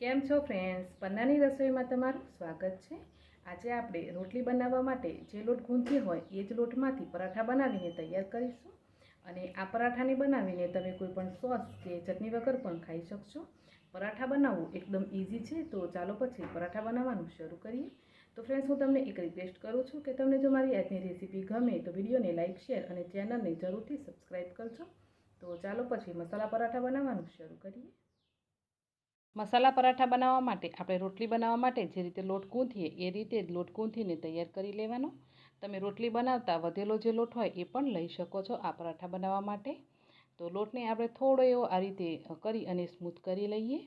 કેમ છો ફ્રેન્ડ્સ પન્નાની રસોઈમાં તમારું સ્વાગત છે. આજે આપણે રોટલી બનાવવા માટે જે લોટ ગૂંથી હોય એ જ લોટમાંથી પરાઠા બનાવીને તૈયાર કરીશું. અને આ પરાઠાને બનાવીને તમે કોઈ પણ સોસ કે ચટણી વગર પણ ખાઈ શકશો. પરાઠા બનાવવું એકદમ ઇઝી છે, તો ચાલો પછી પરાઠા બનાવવાનું શરૂ કરીએ. તો ફ્રેન્ડ્સ હું તમને એક રિક્વેસ્ટ કરું છું કે તમને જો મારી આજની રેસીપી ગમે તો વિડીયોને લાઇક શેર અને ચેનલને જરૂરથી સબસ્ક્રાઈબ કરજો. તો ચાલો પછી મસાલા પરાઠા બનાવવાનું શરૂ કરીએ. મસાલા પરાઠા બનાવવા માટે આપણે રોટલી બનાવવા માટે જે રીતે લોટ ગૂંથીએ એ રીતે લોટ ગૂંથીને તૈયાર કરી લેવાનો. તમે રોટલી બનાવતા વધેલો જે લોટ હોય એ પણ લઈ શકો છો આ પરાઠા બનાવવા માટે. તો લોટને આપણે થોડો એવો આ રીતે કરી અને સ્મૂથ કરી લઈએ.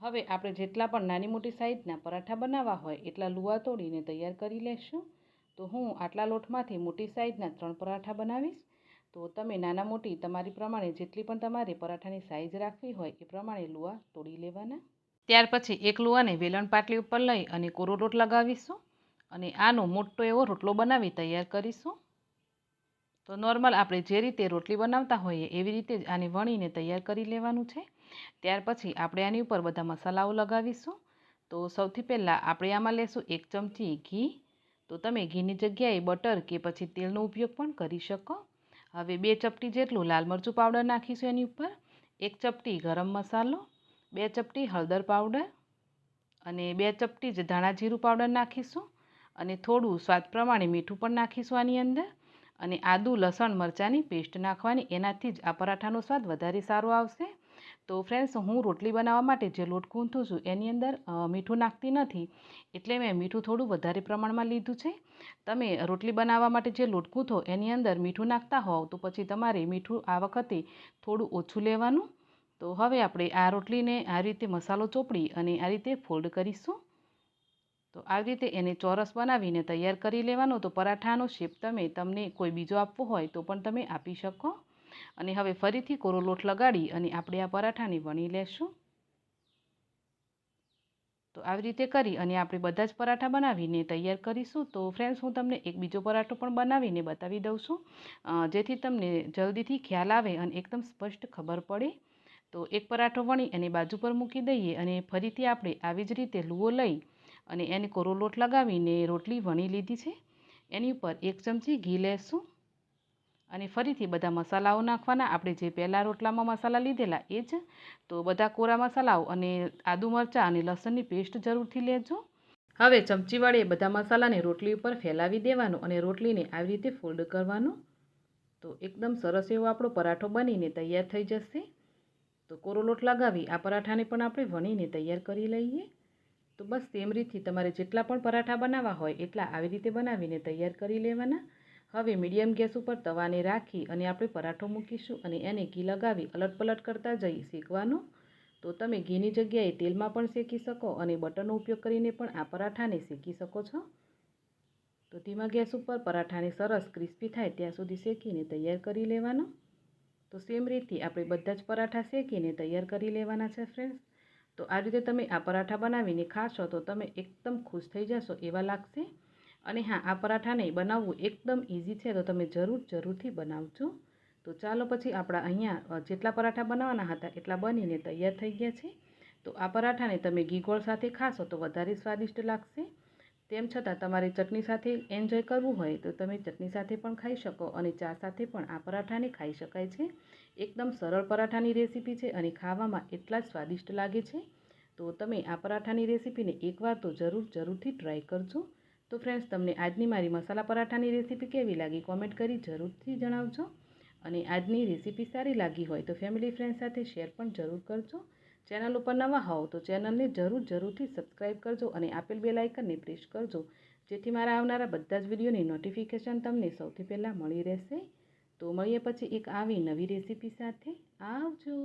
હવે આપણે જેટલા પણ નાની મોટી સાઇઝના પરાઠા બનાવવા હોય એટલા લુવા તોડીને તૈયાર કરી લેશું. તો હું આટલા લોટમાંથી મોટી સાઈઝના ત્રણ પરાઠા બનાવીશ. તો તમે નાના મોટી તમારી પ્રમાણે જેટલી પણ તમારે પરાઠાની સાઇઝ રાખવી હોય એ પ્રમાણે લુવા તોડી લેવાના. ત્યાર પછી એક લુવાને વેલણ પાટલી ઉપર લઈ અને કોરો રોટ લગાવીશું અને આનો મોટો એવો રોટલો બનાવી તૈયાર કરીશું. તો નોર્મલ આપણે જે રીતે રોટલી બનાવતા હોઈએ એવી રીતે જ આને વણીને તૈયાર કરી લેવાનું છે. ત્યાર પછી આપણે આની ઉપર બધા મસાલાઓ લગાવીશું. તો સૌથી પહેલાં આપણે આમાં લેશું એક ચમચી ઘી. તો તમે ઘીની જગ્યાએ બટર કે પછી તેલનો ઉપયોગ પણ કરી શકો. હવે બે ચપટી જેટલું લાલ મરચું પાવડર નાખીશું એની ઉપર. એક ચપટી ગરમ મસાલો, બે ચપટી હળદર પાવડર અને બે ચપટી જ ધાણા જીરું પાવડર નાખીશું. અને થોડું સ્વાદ પ્રમાણે મીઠું પણ નાખીશું આની અંદર. અને આદું, લસણ, મરચાંની પેસ્ટ નાખવાની. એનાથી જ આ પરાઠાનો સ્વાદ વધારે સારો આવશે. તો ફ્રેન્ડ્સ હું રોટલી બનાવવા માટે જે લોટ ગૂંથું છું, એની અંદર મીઠું નાખતી નથી. એટલે મેં મીઠું થોડું વધારે પ્રમાણમાં લીધું છે. તમે રોટલી બનાવવા માટે જે લોટ ગૂંથો એની અંદર મીઠું નાખતા હોવ, તો પછી તમારે મીઠું આ વખતે થોડું ઓછું લેવાનું. તો હવે આપણે આ રોટલીને આ રીતે મસાલો ચોપડી અને આ રીતે ફોલ્ડ કરીશું. તો આવી રીતે એને ચોરસ બનાવીને તૈયાર કરી લેવાનો. તો પરાઠાનો શેપ તમે, તમને કોઈ બીજો આપવો હોય તો પણ તમે આપી શકો. અને હવે ફરીથી કોરો લોટ લગાડી અને આપણે આ પરાઠાને વણી લેશું. તો આવી રીતે કરી અને આપણે બધા જ પરાઠા બનાવીને તૈયાર કરીશું. તો ફ્રેન્ડ્સ હું તમને એક બીજો પરાઠો પણ બનાવીને બતાવી દઉં છું. જેથી તમને જલ્દીથી ખ્યાલ આવે અને એકદમ સ્પષ્ટ ખબર પડે. તો એક પરાઠો વણી અને બાજુ પર મૂકી દઈએ અને ફરીથી આપણે આવી જ રીતે લુઓ લઈ અને એને કોરો લોટ લગાવીને રોટલી વણી લીધી છે. એની ઉપર એક ચમચી ઘી લેશું. અને ફરીથી બધા મસાલાઓ નાખવાના. આપણે જે પહેલાં રોટલામાં મસાલા લીધેલા, એ જ. તો બધા કોરા મસાલાઓ અને આદુ મરચાં અને લસણની પેસ્ટ જરૂરથી લેજો. હવે ચમચી બધા મસાલાને રોટલી ઉપર ફેલાવી દેવાનો અને રોટલીને આવી રીતે ફોલ્ડ કરવાનો. તો એકદમ સરસ એવો આપણો પરાઠો બનીને તૈયાર થઈ જશે. તો કોરો લોટ લગાવી, આ પરાઠાને પણ આપણે વણીને તૈયાર કરી લઈએ. તો બસ તેમ રીતથી તમારે જેટલા પણ પરાઠા બનાવવા હોય, એટલા આવી રીતે બનાવીને તૈયાર કરી લેવાના. હવે મીડિયમ ગેસ ઉપર તવાને રાખી અને આપણે પરાઠો મૂકીશું અને એને ઘી લગાવી અલટ પલટ કરતા જઈ શેકવાનો. તો તમે ઘીની જગ્યાએ તેલમાં પણ શેકી શકો અને બટરનો ઉપયોગ કરીને પણ આ પરાઠાને શેકી શકો છો. તો ધીમા ગેસ ઉપર પરાઠાને સરસ ક્રિસ્પી થાય ત્યાં સુધી શેકીને તૈયાર કરી લેવાનો. તો સેમ રીતથી આપણે બધા જ પરાઠા શેકીને તૈયાર કરી લેવાના છે ફ્રેન્ડ્સ. તો આ રીતે તમે આ પરાઠા બનાવીને ખાશો તો તમે એકદમ ખુશ થઈ જશો એવા લાગશે. અને હા, આ પરાઠાને બનાવવું એકદમ ઇઝી છે, તો તમે જરૂર, જરૂરથી બનાવજો. તો ચાલો પછી આપણા અહીંયા જેટલા પરાઠા બનાવવાના હતા, એટલા બનીને તૈયાર થઈ ગયા છે. તો આ પરાઠાને તમે ગીગોળ સાથે ખાશો, તો વધારે સ્વાદિષ્ટ લાગશે. તેમ છતાં તમારે ચટણી સાથે એન્જોય કરવું હોય, તો તમે ચટણી સાથે પણ ખાઈ શકો અને ચા સાથે પણ આ પરાઠાને ખાઈ શકાય છે. એકદમ સરળ પરાઠાની રેસીપી છે અને ખાવામાં એટલા જ સ્વાદિષ્ટ લાગે છે. તો તમે આ પરાઠાની રેસીપીને એકવાર તો જરૂર, જરૂરથી ટ્રાય કરજો. તો ફ્રેન્ડ્સ તમને આજની મારી મસાલા પરાઠાની રેસીપી કેવી લાગી કોમેન્ટ કરી જરૂરથી જણાવજો. અને આજની રેસીપી સારી લાગી હોય તો ફેમિલી ફ્રેન્ડ સાથે શેર પણ જરૂર કરજો. ચેનલ ઉપર નવા હોવ તો ચેનલને જરૂર જરૂરથી સબસ્ક્રાઈબ કરજો અને આપેલ બે લાઇકનને પ્રેસ કરજો. જેથી મારા આવનારા બધા જ વિડીયોની નોટિફિકેશન તમને સૌથી પહેલાં મળી રહેશે. તો મળીએ પછી એક આવી નવી રેસીપી સાથે. આવજો.